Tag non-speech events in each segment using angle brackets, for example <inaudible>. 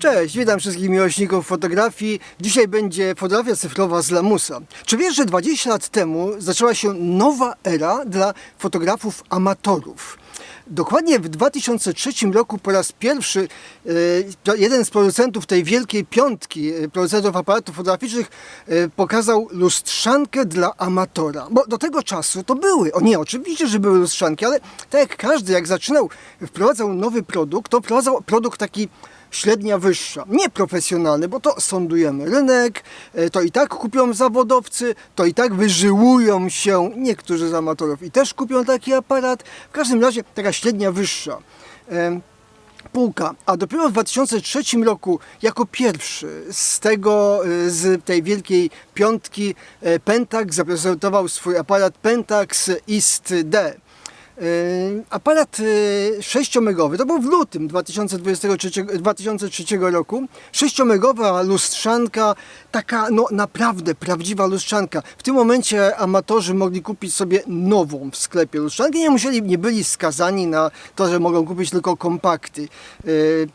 Cześć, witam wszystkich miłośników fotografii. Dzisiaj będzie fotografia cyfrowa z Lamusa. Czy wiesz, że 20 lat temu zaczęła się nowa era dla fotografów amatorów? Dokładnie w 2003 roku po raz pierwszy e, jeden z producentów tej wielkiej piątki e, producentów aparatów fotograficznych e, pokazał lustrzankę dla amatora. Bo do tego czasu to były, o nie, oczywiście, że były lustrzanki, ale tak jak każdy, jak zaczynał, wprowadzał nowy produkt, to wprowadzał produkt taki średnia wyższa, nieprofesjonalny, bo to sądujemy rynek, e, to i tak kupią zawodowcy, to i tak wyżyłują się niektórzy z amatorów i też kupią taki aparat. W każdym razie taka średnia wyższa. Półka, a dopiero w 2003 roku jako pierwszy z tego, e, z tej wielkiej piątki e, Pentax zaprezentował swój aparat Pentax East D. Yy, Aparat 6-megowy, to był w lutym 2023, 2003 roku. 6-megowa lustrzanka, taka no naprawdę prawdziwa lustrzanka. W tym momencie amatorzy mogli kupić sobie nową w sklepie lustrzankę. Nie musieli, nie byli skazani na to, że mogą kupić tylko kompakty. Yy,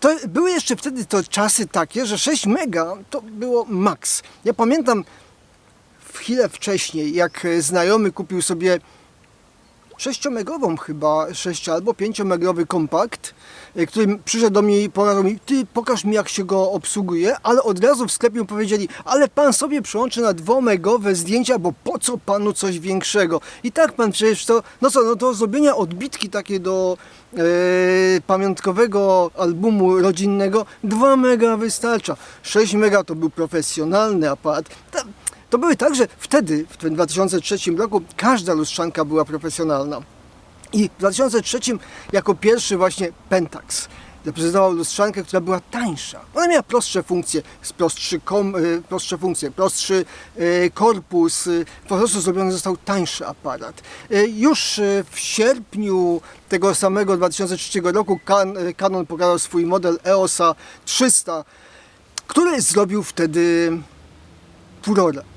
To były jeszcze wtedy to czasy takie, że 6 mega to było maks. Ja pamiętam chwilę wcześniej, jak znajomy kupił sobie 6-megową chyba, 6 albo 5-megowy kompakt, y, który przyszedł do mnie i powiedział mi, ty pokaż mi jak się go obsługuje, ale od razu w sklepie powiedzieli, ale pan sobie przyłączy na 2-megowe zdjęcia, bo po co panu coś większego? I tak pan przecież to, no co, no do zrobienia odbitki takie do e, pamiątkowego albumu rodzinnego 2 mega wystarcza. 6 mega to był profesjonalny aparat. Ta, to były tak, że wtedy, w tym 2003 roku, każda lustrzanka była profesjonalna. I w 2003 jako pierwszy właśnie Pentax zaprezentował lustrzankę, która była tańsza. Ona miała prostsze funkcje, prostszy, kom, y, prostsze funkcje, prostszy y, korpus, y, po prostu zrobiony został tańszy aparat. Już w sierpniu tego samego 2003 roku Can, Canon pokazał swój model EOSa 300, który zrobił wtedy furorę.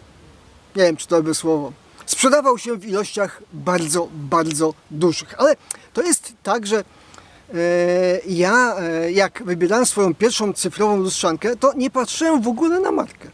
Nie wiem, czy to by słowo. Sprzedawał się w ilościach bardzo, bardzo dużych. Ale to jest tak, że e, ja, e, jak wybierałem swoją pierwszą cyfrową lustrzankę, to nie patrzyłem w ogóle na markę.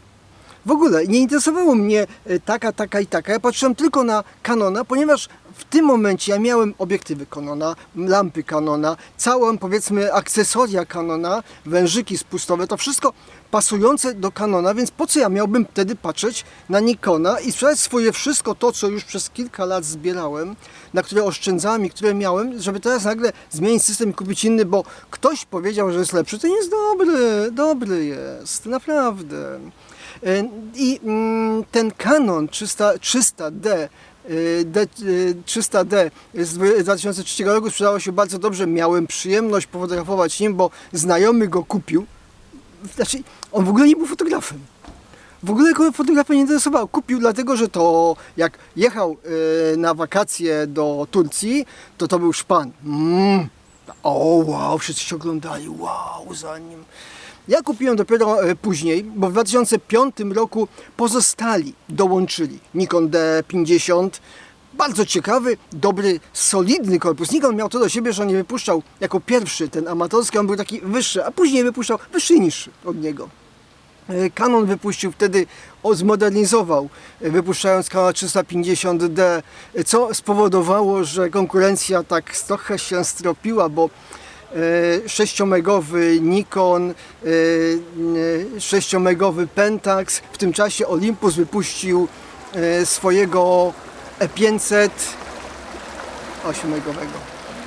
W ogóle nie interesowało mnie e, taka, taka i taka. Ja patrzyłem tylko na Canona, ponieważ w tym momencie ja miałem obiektywy Canona, lampy Canona, całą powiedzmy akcesoria Canona, wężyki spustowe, to wszystko pasujące do Canona, więc po co ja miałbym wtedy patrzeć na Nikona i sprzedać swoje wszystko to, co już przez kilka lat zbierałem, na które oszczędzałem i które miałem, żeby teraz nagle zmienić system i kupić inny, bo ktoś powiedział, że jest lepszy. To nie jest dobry, dobry jest, naprawdę. E, I mm, ten Canon 300, 300D y, D, y, 300D z 2003 roku sprzedało się bardzo dobrze. Miałem przyjemność fotografować nim, bo znajomy go kupił. Znaczy, on w ogóle nie był fotografem. W ogóle go fotografia nie interesował. Kupił dlatego, że to jak jechał y, na wakacje do Turcji, to to był szpan. Mm. O wow, wszyscy się oglądali, wow, za nim. Ja kupiłem dopiero e, później, bo w 2005 roku pozostali dołączyli Nikon D50. Bardzo ciekawy, dobry, solidny korpus. Nikon miał to do siebie, że on nie wypuszczał jako pierwszy ten amatorski, on był taki wyższy, a później wypuszczał wyższy i niższy od niego. E, Canon wypuścił wtedy, zmodernizował, e, wypuszczając Canon 350D, e, co spowodowało, że konkurencja tak trochę się stropiła, bo 6-megowy Nikon, e, e, 6-megowy Pentax, w tym czasie Olympus wypuścił e, swojego E E500 8-megowego.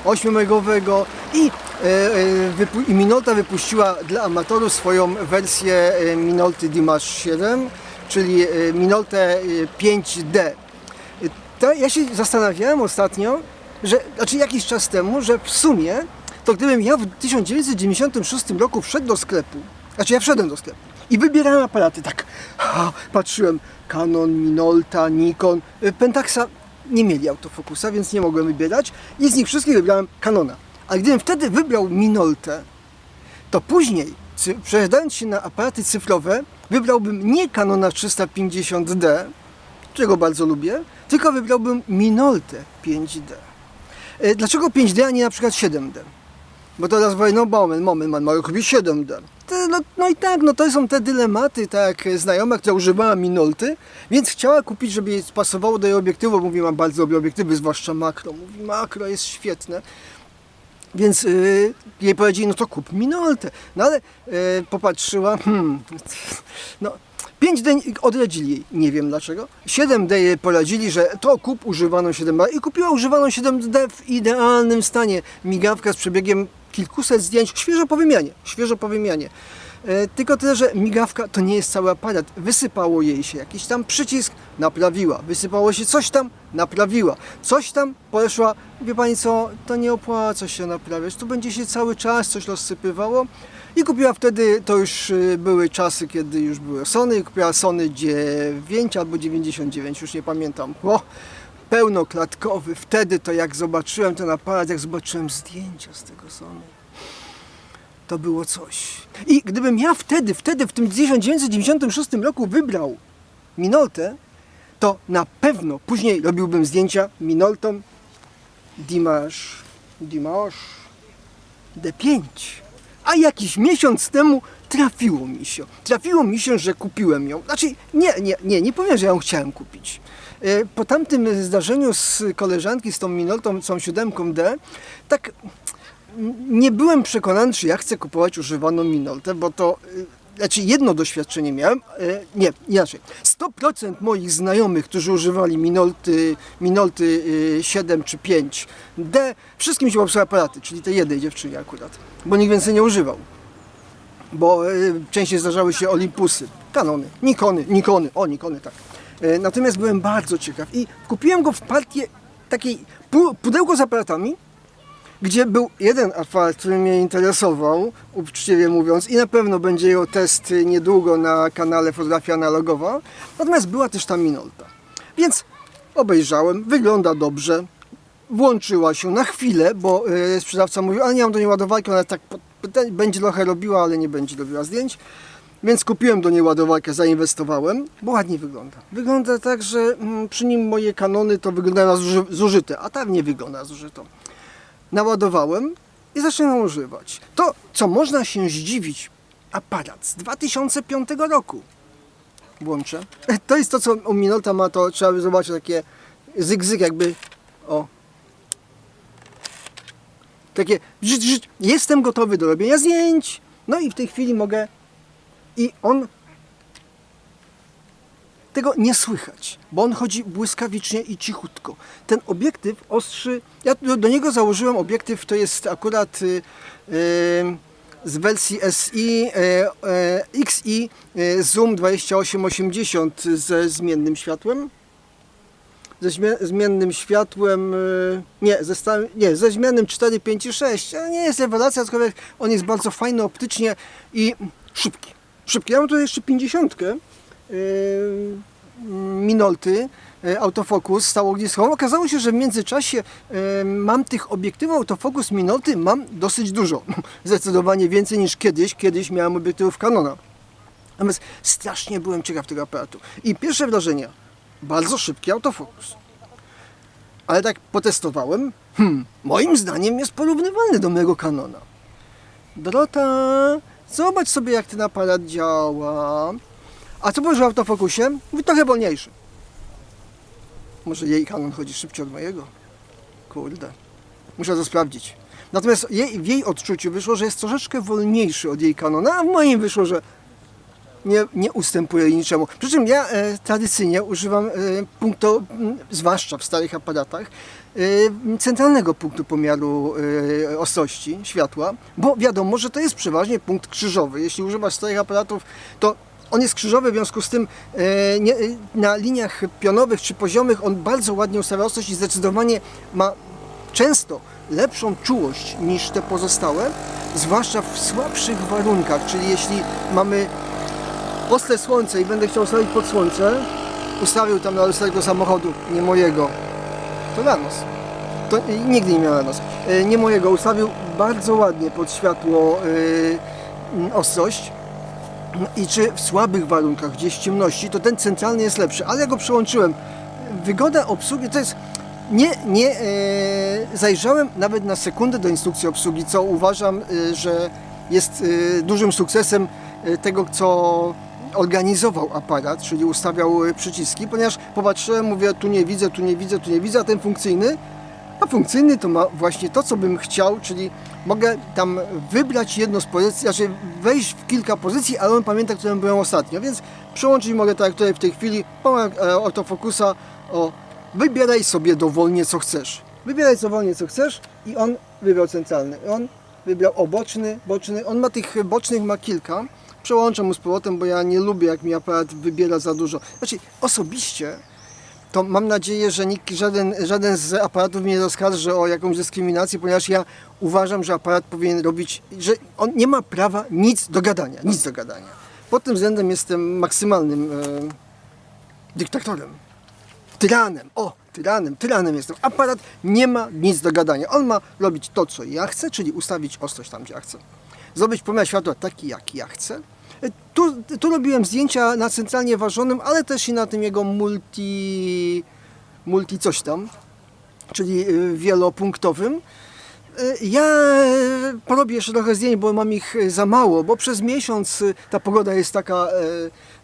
8-megowego i, e, e, Minolta wypuściła dla amatorów swoją wersję e, Minolty Dimash 7, czyli e, Minoltę e, 5D. E, To ja się zastanawiałem ostatnio, że, znaczy jakiś czas temu, że w sumie to gdybym ja w 1996 roku wszedł do sklepu, znaczy ja wszedłem do sklepu i wybierałem aparaty, tak ha, patrzyłem Canon, Minolta, Nikon, y, Pentaxa nie mieli autofokusa, więc nie mogłem wybierać i z nich wszystkich wybrałem Canona. A gdybym wtedy wybrał Minoltę, to później, przejadając się na aparaty cyfrowe, wybrałbym nie Canona 350D, którego bardzo lubię, tylko wybrałbym Minoltę 5D. E, Dlaczego 5D, a nie na przykład 7D? Bo teraz powie, no moment, moment, man, mogę kupić 7D. te, no, no i tak, no to są te dylematy, tak, jak znajoma, która używała Minolty, więc chciała kupić, żeby jej pasowało do jej obiektywu, mówi, mam bardzo lubię obiektywy, zwłaszcza makro, mówi, makro jest świetne. Więc yy, jej powiedzieli, no to kup Minoltę. No ale yy, popatrzyła, hmm, <laughs> no 5D odradzili jej, nie wiem dlaczego. 7D jej poradzili, że to kup używaną 7D i kupiła używaną 7D w idealnym stanie. Migawka z przebiegiem kilkuset zdjęć, świeżo po wymianie, świeżo po wymianie. E, tylko tyle, że migawka to nie jest cały aparat. Wysypało jej się jakiś tam przycisk, naprawiła. Wysypało się coś tam, naprawiła. Coś tam poszła, wie pani co, to nie opłaca się naprawiać. Tu będzie się cały czas coś rozsypywało. I kupiła wtedy, to już y, były czasy, kiedy już były Sony, kupiła Sony 9 albo 99, już nie pamiętam. O, pełnoklatkowy. Wtedy to jak zobaczyłem ten aparat, jak zobaczyłem zdjęcia z tego Sony, to było coś. I gdybym ja wtedy, wtedy w tym 1996 roku wybrał Minoltę, to na pewno później robiłbym zdjęcia Minoltą Dimash, Dimash D5. A jakiś miesiąc temu trafiło mi się. Trafiło mi się, że kupiłem ją. Znaczy, nie, nie, nie, nie powiem, że ją chciałem kupić. E, Po tamtym zdarzeniu z koleżanki, z tą Minoltą, tą 7D, tak nie byłem przekonany, czy ja chcę kupować używaną Minoltę, bo to, y, znaczy jedno doświadczenie miałem, y, nie, inaczej, 100% moich znajomych, którzy używali Minolty, Minolty y, 7 czy 5D, wszystkim się popsuły aparaty, czyli tej jednej dziewczynie akurat, bo nikt więcej nie używał. Bo y, częściej zdarzały się Olympusy, Canony, Nikony, Nikony, o Nikony tak. Natomiast byłem bardzo ciekaw i kupiłem go w partię takiej pu- pudełko z aparatami, gdzie był jeden aparat, który mnie interesował, uczciwie mówiąc, i na pewno będzie jego test niedługo na kanale Fotografia Analogowa, natomiast była też ta Minolta. Więc obejrzałem, wygląda dobrze, włączyła się na chwilę, bo e, sprzedawca mówił, a nie mam do niej ładowarki, ona tak będzie trochę robiła, ale nie będzie robiła zdjęć. Więc kupiłem do niej ładowarkę, zainwestowałem, bo ładnie wygląda. Wygląda tak, że mm, przy nim moje kanony to wyglądają na zuży- zużyte, a tak nie wygląda na zużytą naładowałem i zacząłem używać. To, co można się zdziwić, aparat z 2005 roku. Włączę. To jest to, co u Minolta ma, to trzeba by zobaczyć takie zygzyk jakby, o. Takie, jestem gotowy do robienia zdjęć. No i w tej chwili mogę i on tego nie słychać, bo on chodzi błyskawicznie i cichutko. Ten obiektyw ostrzy, ja do, niego założyłem obiektyw, to jest akurat y, y, z wersji SI y, y, XI y, Zoom 2880 ze zmiennym światłem. Ze zmie- zmiennym światłem, y, nie, ze stałym, nie, ze zmiennym 4, 5 i 6. Ale nie jest rewelacja, aczkolwiek on jest bardzo fajny optycznie i szybki. Szybki. Ja mam tu jeszcze 50 yy, Minolty, yy, autofokus stałogniskową. Okazało się, że w międzyczasie yy, mam tych obiektywów autofokus Minolty mam dosyć dużo. <laughs> Zdecydowanie więcej niż kiedyś. Kiedyś miałem obiektywów Canona. Natomiast strasznie byłem ciekaw tego aparatu. I pierwsze wrażenie, bardzo szybki autofokus. Ale tak potestowałem, hmm, moim zdaniem jest porównywalny do mojego Canona. Dorota, zobacz sobie jak ten aparat działa. A co powiesz o autofokusie? Mówi, trochę wolniejszy. Może jej Canon chodzi szybciej od mojego? Kurde. Muszę to sprawdzić. Natomiast jej, w jej odczuciu wyszło, że jest troszeczkę wolniejszy od jej Canona, a w moim wyszło, że nie, nie ustępuje niczemu. Przy czym ja e, tradycyjnie używam e, punktu, zwłaszcza w starych aparatach, e, centralnego punktu pomiaru e, ostrości światła, bo wiadomo, że to jest przeważnie punkt krzyżowy. Jeśli używasz starych aparatów, to on jest krzyżowy, w związku z tym e, nie, e, na liniach pionowych czy poziomych on bardzo ładnie ustawia ostrość i zdecydowanie ma często lepszą czułość niż te pozostałe, zwłaszcza w słabszych warunkach, czyli jeśli mamy ostre słońce i będę chciał ustawić pod słońce, ustawił tam na lusterko samochodu, nie mojego, to Lanos. To y, nigdy nie miał Lanos. Y, Nie mojego, ustawił bardzo ładnie pod światło y, mm, ostrość. I czy w słabych warunkach, gdzieś w ciemności, to ten centralny jest lepszy, ale ja go przełączyłem. Wygoda obsługi to jest. Nie, nie e, zajrzałem nawet na sekundę do instrukcji obsługi, co uważam, e, że jest y, dużym sukcesem y, tego, co organizował aparat, czyli ustawiał y, przyciski, ponieważ popatrzyłem, mówię, tu nie widzę, tu nie widzę, tu nie widzę, a ten funkcyjny, a funkcyjny to ma właśnie to, co bym chciał, czyli mogę tam wybrać jedną z pozycji, znaczy wejść w kilka pozycji, ale on pamięta, którą byłem ostatnio, więc przełączyć mogę tak jak tutaj w tej chwili, pomag e, autofokusa, o, wybieraj sobie dowolnie co chcesz. Wybieraj dowolnie co chcesz i on wybrał centralny. On wybrał oboczny, boczny, on ma tych bocznych ma kilka, przełączę mu z powrotem, bo ja nie lubię jak mi aparat wybiera za dużo. Znaczy osobiście to mam nadzieję, że nikt, żaden, żaden z aparatów mnie nie o jakąś dyskryminację, ponieważ ja uważam, że aparat powinien robić, że on nie ma prawa nic do gadania, nic do gadania. Pod tym względem jestem maksymalnym e, dyktatorem. Tyranem, o, tyranem, tyranem jestem. Aparat nie ma nic do gadania. On ma robić to, co ja chcę, czyli ustawić ostrość tam, gdzie ja chcę. Zrobić pomiar światła taki, jak ja chcę. Tu, tu robiłem zdjęcia na centralnie ważonym, ale też i na tym jego multi, multi coś tam, czyli y, wielopunktowym. Y, Ja porobię jeszcze trochę zdjęć, bo mam ich y, za mało, bo przez miesiąc ta pogoda jest taka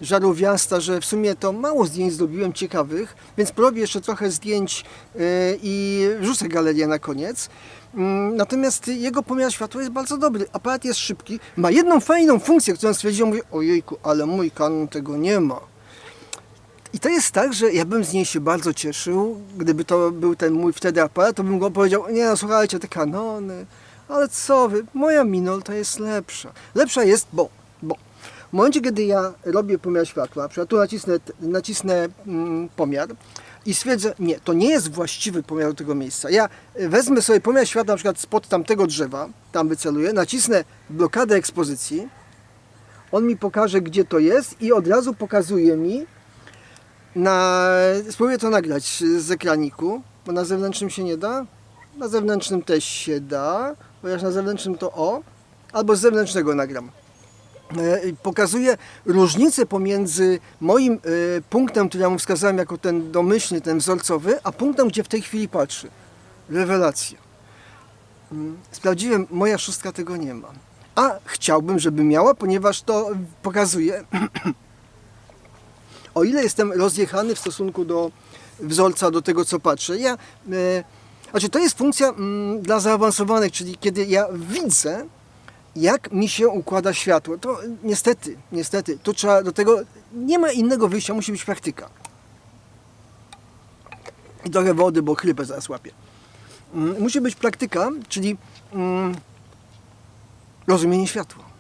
żarowiasta, że w sumie to mało zdjęć zrobiłem ciekawych, więc porobię jeszcze trochę zdjęć i wrzucę galerię na koniec. Mm, Natomiast jego pomiar światła jest bardzo dobry. Aparat jest szybki. Ma jedną fajną funkcję, którą stwierdziłem, mówię, ojejku, ale mój Canon tego nie ma. I to jest tak, że ja bym z niej się bardzo cieszył, gdyby to był ten mój wtedy aparat, to bym go powiedział, nie no słuchajcie, te kanony, ale co wy, moja Minolta jest lepsza. Lepsza jest, bo, bo w momencie, kiedy ja robię pomiar światła, przykład tu nacisnę, nacisnę mm, pomiar i stwierdzę, nie, to nie jest właściwy pomiar tego miejsca. Ja y, wezmę sobie pomiar światła na przykład spod tamtego drzewa, tam wyceluję, nacisnę blokadę ekspozycji, on mi pokaże, gdzie to jest i od razu pokazuje mi, na... Spróbuję to nagrać z ekraniku, bo na zewnętrznym się nie da. Na zewnętrznym też się da, chociaż na zewnętrznym to o, albo z zewnętrznego nagram. E, Pokazuje różnicę pomiędzy moim e, punktem, który ja mu wskazałem jako ten domyślny, ten wzorcowy, a punktem, gdzie w tej chwili patrzy. Rewelacja. Mm, Sprawdziłem, moja szóstka tego nie ma. A chciałbym, żeby miała, ponieważ to pokazuje, <clears throat> o ile jestem rozjechany w stosunku do wzorca, do tego co patrzę, ja, e, znaczy to jest funkcja mm, dla zaawansowanych, czyli kiedy ja widzę, jak mi się układa światło, to niestety, niestety, tu trzeba do tego, nie ma innego wyjścia, musi być praktyka. I trochę wody, bo chrypę zaraz łapię. Mm, Musi być praktyka, czyli mm, rozumienie światła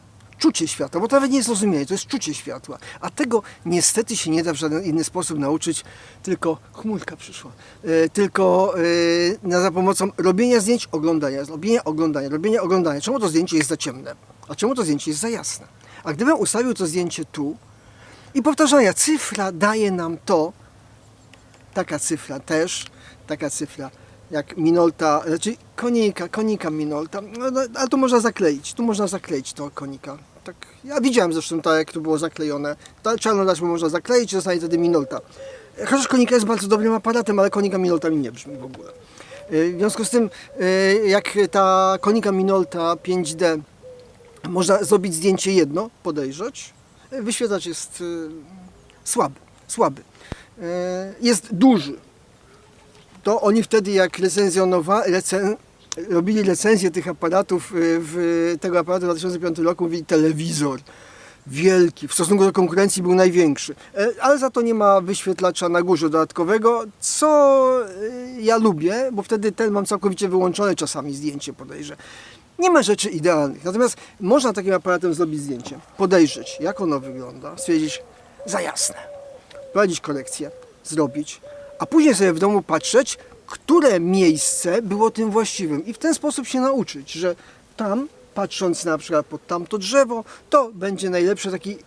czucie światła, bo to nawet nie jest rozumienie, to jest czucie światła. A tego niestety się nie da w żaden inny sposób nauczyć, tylko chmurka przyszła. E, tylko e, na, za pomocą robienia zdjęć, oglądania, robienia, oglądania, robienia, oglądania. Czemu to zdjęcie jest za ciemne? A czemu to zdjęcie jest za jasne? A gdybym ustawił to zdjęcie tu i powtarzania, cyfra daje nam to, taka cyfra też, taka cyfra jak Minolta, znaczy konika, konika Minolta, no, no, ale tu można zakleić, tu można zakleić to konika. Tak, ja widziałem zresztą tak, jak to było zaklejone. Ta czarną taśmę można zakleić i zostaje wtedy Minolta. Chociaż konika jest bardzo dobrym aparatem, ale konika Minolta mi nie brzmi w ogóle. Y, W związku z tym, y, jak ta konika Minolta 5D, można zrobić zdjęcie jedno, podejrzeć, y, wyświetlacz jest słaby, słaby. Jest duży, to oni wtedy jak recenzjonowa, recen, robili recenzję tych aparatów, y, w, tego aparatu w 2005 roku, mówili telewizor. Wielki, w stosunku do konkurencji był największy, E, ale za to nie ma wyświetlacza na górze dodatkowego, co y, ja lubię, bo wtedy ten mam całkowicie wyłączone czasami zdjęcie podejrzę. Nie ma rzeczy idealnych, natomiast można takim aparatem zrobić zdjęcie, podejrzeć jak ono wygląda, stwierdzić za jasne, prowadzić korekcję, zrobić, a później sobie w domu patrzeć, które miejsce było tym właściwym i w ten sposób się nauczyć, że tam, patrząc na przykład pod tamto drzewo, to będzie najlepszy taki,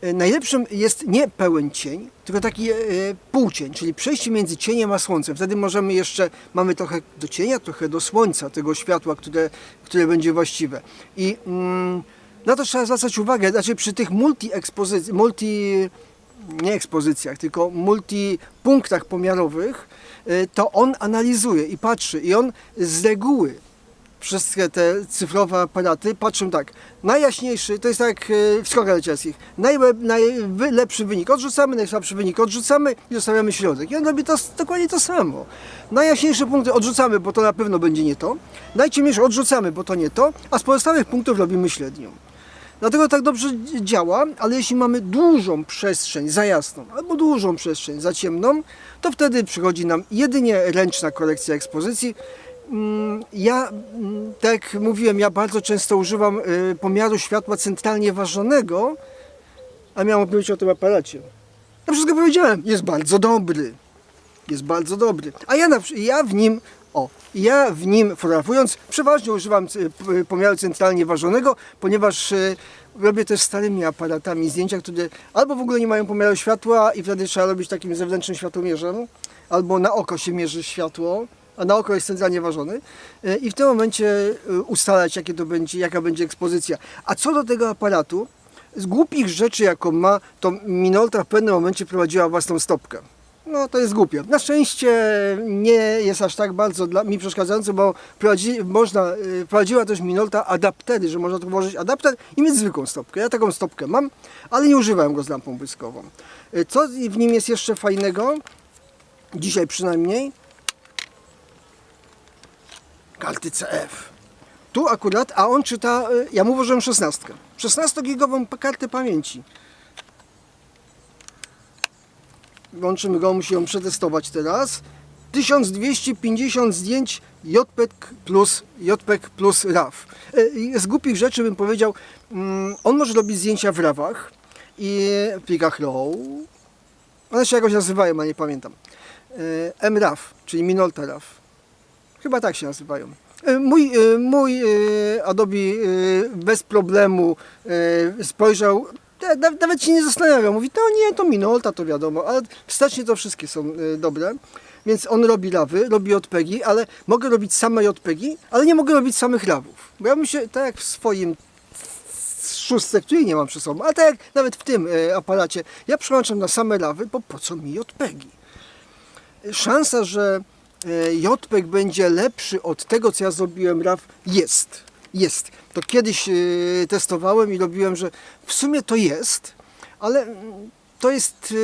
e, najlepszym jest nie pełen cień, tylko taki e, półcień, czyli przejście między cieniem a słońcem. Wtedy możemy jeszcze, mamy trochę do cienia, trochę do słońca, tego światła, które, które będzie właściwe. I mm, na to trzeba zwracać uwagę, znaczy przy tych multi-ekspozycjach, multi, nie ekspozycjach, tylko multipunktach pomiarowych, y, to on analizuje i patrzy i on z reguły wszystkie te cyfrowe aparaty patrzą tak. Najjaśniejszy to jest tak e, w skokach narciarskich. Najle, najlepszy wynik odrzucamy, najsłabszy wynik odrzucamy i zostawiamy środek. I on robi to, dokładnie to samo. Najjaśniejsze punkty odrzucamy, bo to na pewno będzie nie to. Najciemniejsze odrzucamy, bo to nie to. A z pozostałych punktów robimy średnią. Dlatego tak dobrze działa, ale jeśli mamy dużą przestrzeń za jasną albo dużą przestrzeń za ciemną, to wtedy przychodzi nam jedynie ręczna korekcja ekspozycji. Mm, Ja, mm, tak jak mówiłem, ja bardzo często używam y, pomiaru światła centralnie ważonego, a miałem opowiedzieć o tym aparacie. Ja wszystko powiedziałem, jest bardzo dobry. Jest bardzo dobry. A ja, ja w nim, o, ja w nim fotografując, przeważnie używam pomiaru centralnie ważonego, ponieważ y, robię też starymi aparatami zdjęcia, które albo w ogóle nie mają pomiaru światła i wtedy trzeba robić takim zewnętrznym światłomierzem, albo na oko się mierzy światło, a na oko jest centralnie ważony y, i w tym momencie y, ustalać, jakie to będzie, jaka będzie ekspozycja. A co do tego aparatu, z głupich rzeczy, jaką ma, to Minolta w pewnym momencie prowadziła własną stopkę. No to jest głupie. Na szczęście nie jest aż tak bardzo dla mi przeszkadzające, bo prowadzi, można, y, prowadziła też Minolta adaptery, że można tu włożyć adapter i mieć zwykłą stopkę. Ja taką stopkę mam, ale nie używałem go z lampą błyskową. Y, Co w nim jest jeszcze fajnego? Dzisiaj przynajmniej. Karty CF. Tu akurat, a on czyta, y, ja mu włożyłem 16. 16-gigową kartę pamięci. Włączymy go, musi ją przetestować teraz. 1250 zdjęć JPEG plus, JPEG plus RAW. E, Z głupich rzeczy bym powiedział, mm, on może robić zdjęcia w RAWach i w plikach RAW. One się jakoś nazywają, a nie pamiętam. E, MRAW, czyli Minolta RAW. Chyba tak się nazywają. E, Mój, mój Adobe bez problemu spojrzał, nawet się nie zastanawiał, mówi, to nie, to Minolta, to wiadomo, ale wstecznie to wszystkie są e, dobre. Więc on robi rawy, robi JPEGi, ale mogę robić same JPEGi, ale nie mogę robić samych rawów. Bo ja bym się, tak jak w swoim szóstce, której nie mam przy sobą, ale tak jak nawet w tym e, aparacie, ja przełączam na same rawy, bo po co mi JPEGi? szansa, że e, JPEG będzie lepszy od tego, co ja zrobiłem RAW, jest. Jest. To kiedyś e, testowałem i robiłem, że w sumie to jest, ale to jest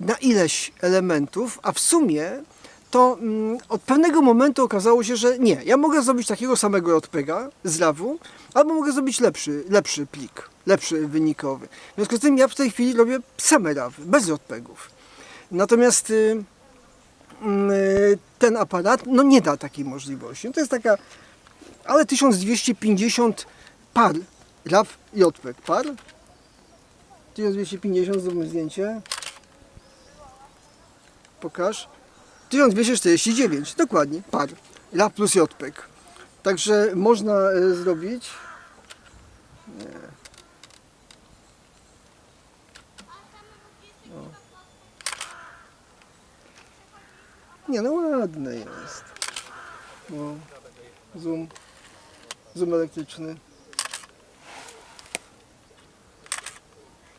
e, na ileś elementów, a w sumie to mm, od pewnego momentu okazało się, że nie. Ja mogę zrobić takiego samego JPEGa z RAW, albo mogę zrobić lepszy, lepszy plik, lepszy wynikowy. W związku z tym ja w tej chwili robię same RAWy, bez JPEGów. Natomiast y, mm, y, ten aparat no nie da takiej możliwości. To jest taka, ale 1250 par. RAW JPEG par? 1250 zróbmy zdjęcie. Pokaż. 1249 dokładnie. Par. RAW plus JPEG także można y, zrobić. Nie, no ładne jest. No. Zoom. Zoom elektryczny.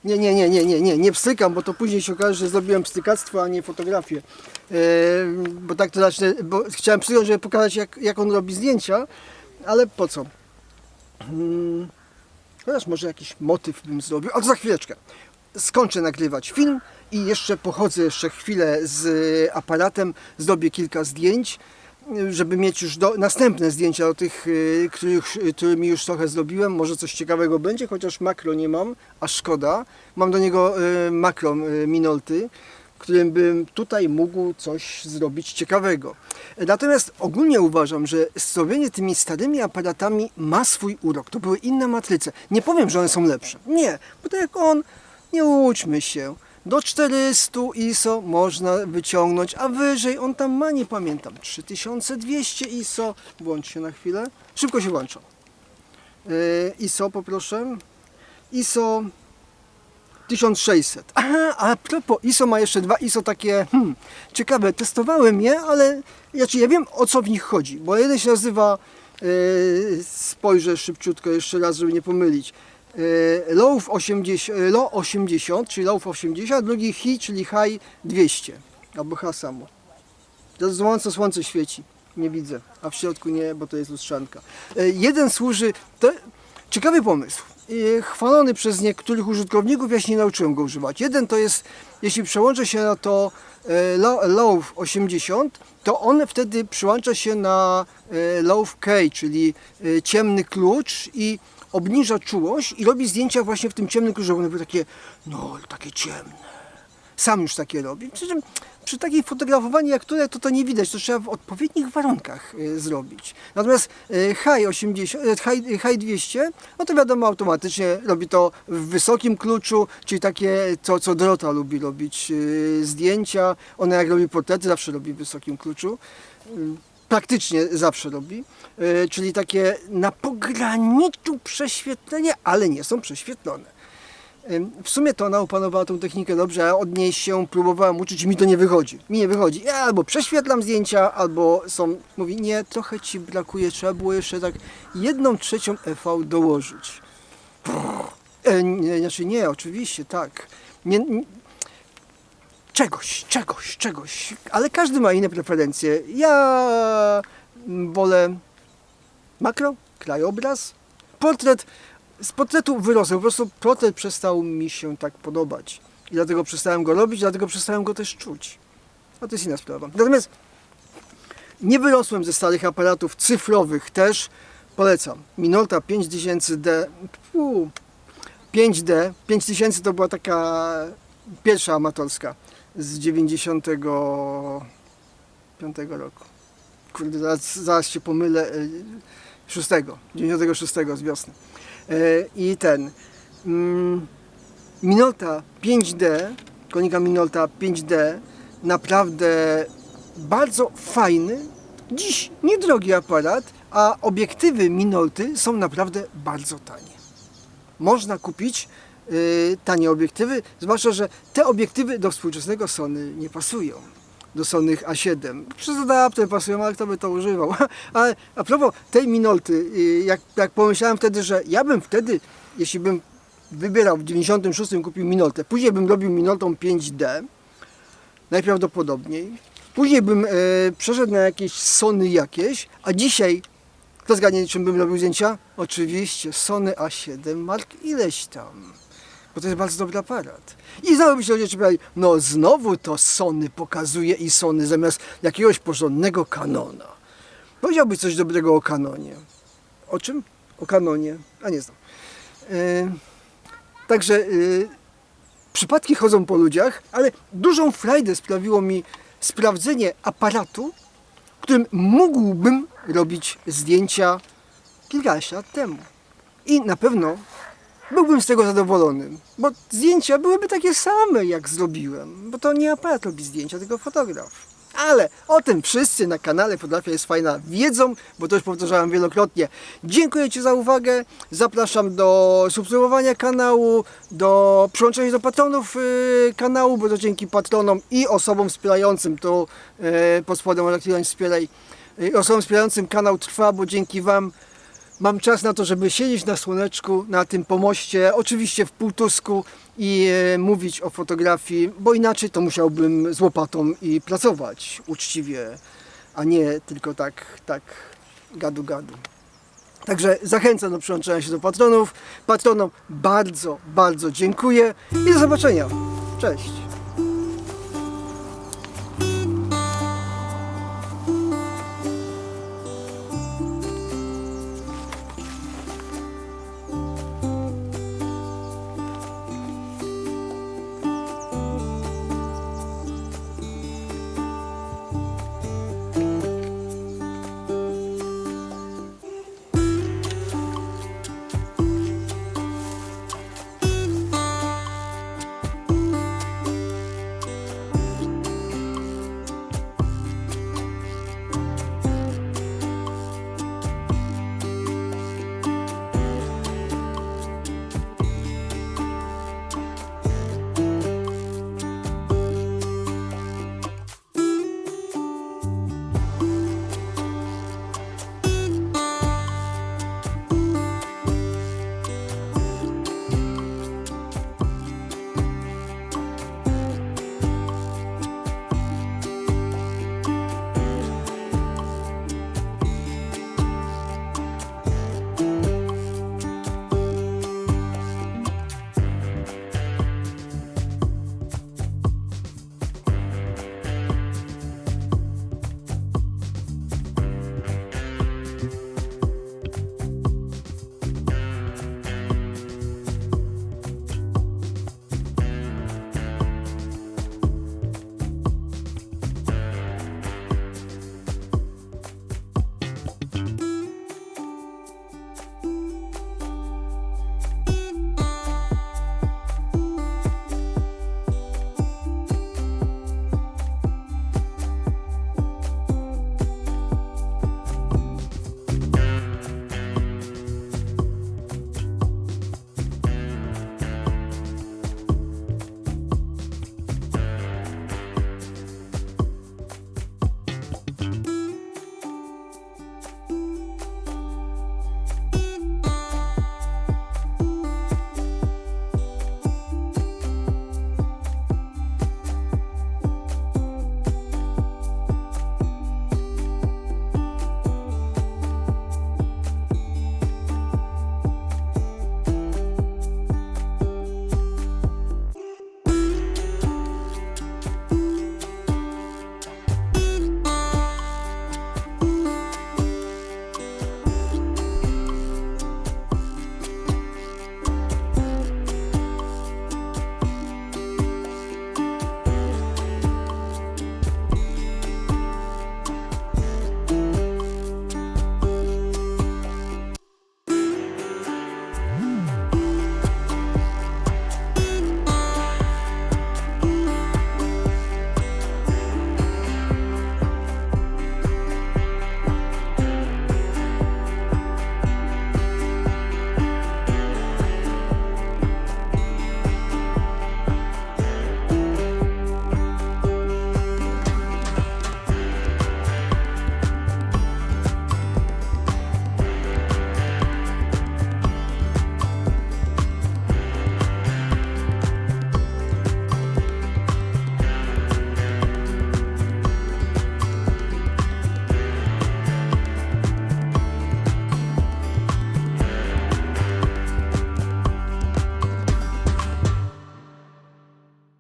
Nie, nie, nie, nie, nie, nie, nie pstrykam, bo to później się okaże, że zrobiłem pstrykactwo, a nie fotografię. E, bo tak to zacznę, bo chciałem przyjąć, żeby pokazać jak, jak on robi zdjęcia, ale po co? Hmm, chociaż może jakiś motyw bym zrobił, ale za chwileczkę. Skończę nagrywać film i jeszcze pochodzę jeszcze chwilę z aparatem, zrobię kilka zdjęć, żeby mieć już do, następne zdjęcia do tych, y, których, którymi już trochę zrobiłem. Może coś ciekawego będzie, chociaż makro nie mam, a szkoda. Mam do niego y, makro y, Minolty, którym bym tutaj mógł coś zrobić ciekawego. Natomiast ogólnie uważam, że zrobienie tymi starymi aparatami ma swój urok. To były inne matryce. Nie powiem, że one są lepsze. Nie, bo tak jak on, nie łudźmy się. Do 400 ISO można wyciągnąć, a wyżej on tam ma, nie pamiętam, 3200 ISO. Włącz się na chwilę. Szybko się włącza. Yy, ISO poproszę. ISO 1600. Aha, a propos, ISO ma jeszcze dwa ISO takie, hmm, ciekawe, testowałem je, ale znaczy ja wiem o co w nich chodzi, bo jeden się nazywa, yy, spojrzę szybciutko jeszcze raz, żeby nie pomylić, low, 80, yy, low 80, czyli low 80, drugi high, czyli high 200, albo H samo. To słońce, słońce świeci. nie widzę, a w środku nie, bo to jest lustrzanka. E, Jeden służy, to ciekawy pomysł, e, chwalony przez niektórych użytkowników, ja się nie nauczyłem go używać. Jeden to jest, jeśli przełączę się na to e, lo- Low 80, to on wtedy przyłącza się na e, Low K, czyli e, ciemny klucz i obniża czułość i robi zdjęcia właśnie w tym ciemnym kluczu, one były takie, no takie ciemne sam już takie robi. Przy czym przy takiej fotografowaniu jak które, to to nie widać, to trzeba w odpowiednich warunkach y, zrobić. Natomiast y, High 80, y, high, high 200, no to wiadomo automatycznie robi to w wysokim kluczu, czyli takie, co, co Dorota lubi robić, y, zdjęcia. Ona jak robi portrety, zawsze robi w wysokim kluczu. Praktycznie zawsze robi, y, czyli takie na pograniczu prześwietlenia, ale nie są prześwietlone. W sumie to ona opanowała tą technikę dobrze, a od niej się próbowałem uczyć i mi to nie wychodzi. Mi nie wychodzi. Ja albo prześwietlam zdjęcia, albo są, mówi, nie, trochę ci brakuje, trzeba było jeszcze tak jedną trzecią EV dołożyć. E, nie, znaczy nie, oczywiście, tak. Nie, czegoś, czegoś, czegoś, ale każdy ma inne preferencje. Ja mm, wolę makro, krajobraz, portret. Z portretu wyrosłem, po prostu portret przestał mi się tak podobać. I dlatego przestałem go robić, dlatego przestałem go też czuć. A to jest inna sprawa. Natomiast nie wyrosłem ze starych aparatów cyfrowych też. Polecam. Minolta 5000D. Uu, 5D. 5000 to była taka pierwsza amatorska z 95 roku. Kurde, zaraz, zaraz się pomylę. y, 6, 96 z wiosny. E, I ten. Mm, Minolta 5D, konika Minolta 5D, naprawdę bardzo fajny, dziś niedrogi aparat, a obiektywy Minolty są naprawdę bardzo tanie. Można kupić tanie obiektywy, zwłaszcza, że te obiektywy do współczesnego Sony nie pasują. Do Sony A7. Przez adapter pasują, ale kto by to używał? <laughs> Ale a propos tej Minolty, y, jak, jak pomyślałem wtedy, że ja bym wtedy, jeśli bym wybierał w 96 kupił Minoltę, później bym robił Minoltą 5D, najprawdopodobniej. Później bym e, przeszedł na jakieś Sony jakieś, a dzisiaj, kto zgadnie czym bym robił zdjęcia? Oczywiście Sony A7 Mark ileś tam. Bo to jest bardzo dobry aparat. I znowu by się ludzie czepiali, no znowu to Sony pokazuje i Sony zamiast jakiegoś porządnego kanona. Powiedziałbyś coś dobrego o kanonie. O czym? O kanonie. A nie znam. E, także e, przypadki chodzą po ludziach, ale dużą frajdę sprawiło mi sprawdzenie aparatu, którym mógłbym robić zdjęcia kilkanaście lat temu. I na pewno byłbym z tego zadowolony, bo zdjęcia byłyby takie same, jak zrobiłem, bo to nie aparat robi zdjęcia, tylko fotograf. Ale o tym wszyscy na kanale Fotografia jest fajna wiedzą, bo to już powtarzałem wielokrotnie. Dziękuję Ci za uwagę. Zapraszam do subskrybowania kanału, do przyłączenia do patronów y, kanału, bo to dzięki patronom i osobom wspierającym, to y, pod spodem kliknąć wspieraj, y, osobom wspierającym kanał trwa, bo dzięki Wam mam czas na to, żeby siedzieć na słoneczku, na tym pomoście, oczywiście w półtusku i e, mówić o fotografii, bo inaczej to musiałbym z łopatą i pracować uczciwie, a nie tylko tak, tak gadu gadu. Także zachęcam do przyłączenia się do patronów. Patronom bardzo, bardzo dziękuję i do zobaczenia. Cześć.